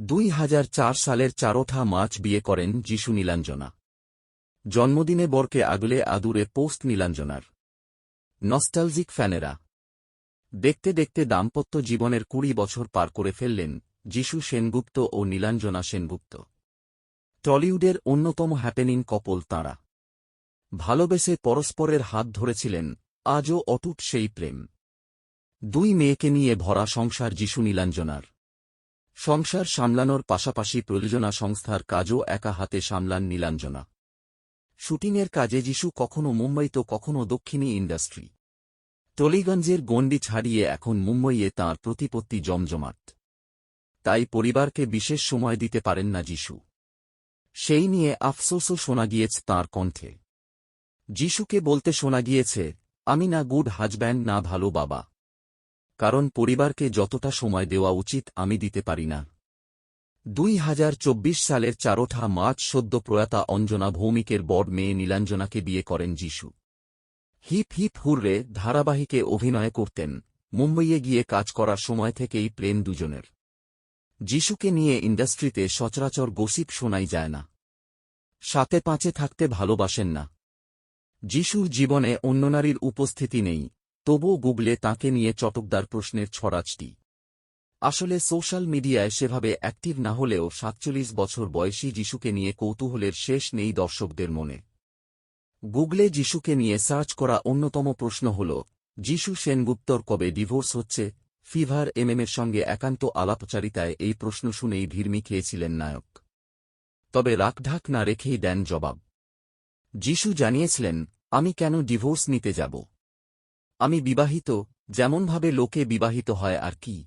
দুই হাজার চার সালের চারোঠা মার্চ বিয়ে করেন যিশু নীলাঞ্জনা। জন্মদিনে বরকে আগলে আদুরে পোস্ট নীলাঞ্জনার। নস্টালজিক ফ্যানেরা। দেখতে দেখতে দাম্পত্য জীবনের কুড়ি বছর পার করে ফেললেন যিশু সেনগুপ্ত ও নীলাঞ্জনা সেনগুপ্ত। টলিউডের অন্যতম হ্যাপেনিং কপল তাঁরা। ভালোবেসে পরস্পরের হাত ধরেছিলেন, আজও অটুট সেই প্রেম। দুই মেয়েকে নিয়ে ভরা সংসার যিশু নীলাঞ্জনার। সংসার সামলানোর পাশাপাশি প্রযোজনা সংস্থার কাজও একা হাতে সামলান নীলাঞ্জনা। শুটিংয়ের কাজে যিশু কখনো মুম্বাই তো কখনো দক্ষিণী ইন্ডাস্ট্রি। টলিগঞ্জের গণ্ডি ছাড়িয়ে এখন মুম্বইয়ে তাঁর প্রতিপত্তি জমজমাট। তাই পরিবারকে বিশেষ সময় দিতে পারেন না যিশু। সেই নিয়ে আফসোসও শোনা গিয়েছে তাঁর কণ্ঠে। যিশুকে বলতে শোনা গিয়েছে, আমি না গুড হাজব্যান্ড না ভালো বাবা। কারণ পরিবারকে যতটা সময় দেওয়া উচিত আমি দিতে পারি না। দুই হাজার চব্বিশ সালের চারোঠা মার্চ সদ্য প্রয়াতা অঞ্জনা ভৌমিকের বড় মেয়ে নীলাঞ্জনাকে বিয়ে করেন যিশু। হিপ হিপ হুররে ধারাবাহিকে অভিনয় করতেন, মুম্বইয়ে গিয়ে কাজ করার সময় থেকেই প্রেম দুজনের। যিশুকে নিয়ে ইন্ডাস্ট্রিতে সচরাচর গসিপ শোনাই যায় না। সাথে পাঁচে থাকতে ভালোবাসেন না। যিশুর জীবনে অন্য নারীর উপস্থিতি নেই তবুও গুগলে তাঁকে নিয়ে চটকদার প্রশ্নের ছড়াছটি আসলে সোশ্যাল মিডিয়ায় সেভাবে অ্যাক্টিভ না হলেও সাতচল্লিশ বছর বয়সী যিশুকে নিয়ে কৌতূহলের শেষ নেই দর্শকদের মনে। গুগলে যিশুকে নিয়ে সার্চ করা অন্যতম প্রশ্ন হল, যিশু সেনগুপ্তর কবে ডিভোর্স হচ্ছে? ফিভার এমএমের সঙ্গে একান্ত আলাপচারিতায় এই প্রশ্ন শুনেই ভিড়মি খেয়েছিলেন নায়ক। তবে রাখঢাক না রেখেই দেন জবাব। যিশু জানিয়েছিলেন, আমি কেন ডিভোর্স নিতে যাব? আমি বিবাহিত, যেমনভাবে লোকে বিবাহিত হয় আর কি।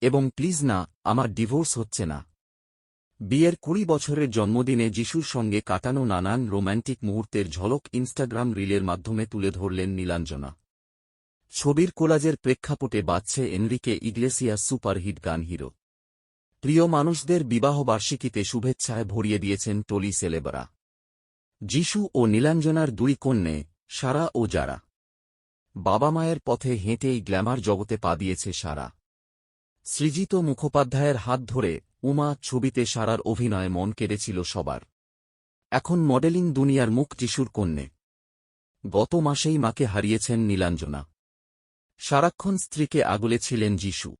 এবং প্লিজ না, আমার ডিভোর্স হচ্ছে না। বিয়ের কুড়ি বছরের জন্মদিনে যিশুর সঙ্গে কাটানো নানান রোম্যান্টিক মুহূর্তের ঝলক ইনস্টাগ্রাম রিলের মাধ্যমে তুলে ধরলেন নীলাঞ্জনা। ছবির কোলাজের প্রেক্ষাপটে বাজছে এনরিকে ইগলেসিয়াস সুপারহিট গান হিরো। প্রিয় মানুষদের বিবাহবার্ষিকীতে শুভেচ্ছায় ভরিয়ে দিয়েছেন টলি সেলেবরা। যিশু ও নীলাঞ্জনার দুই কন্যে, সারা ও যারা। বাবা মায়ের পথে হেঁটেই গ্ল্যামার জগতে পা দিয়েছে সারা। সৃজিত মুখোপাধ্যায়ের হাত ধরে উমা ছবিতে সারার অভিনয় মন কেড়েছিল সবার। এখন মডেলিং দুনিয়ার মুখ যিশুর কন্যে। গত মাসেই মাকে হারিয়েছেন নীলাঞ্জনা। সারাক্ষণ স্ত্রীকে আগলে ছিলেন যিশু।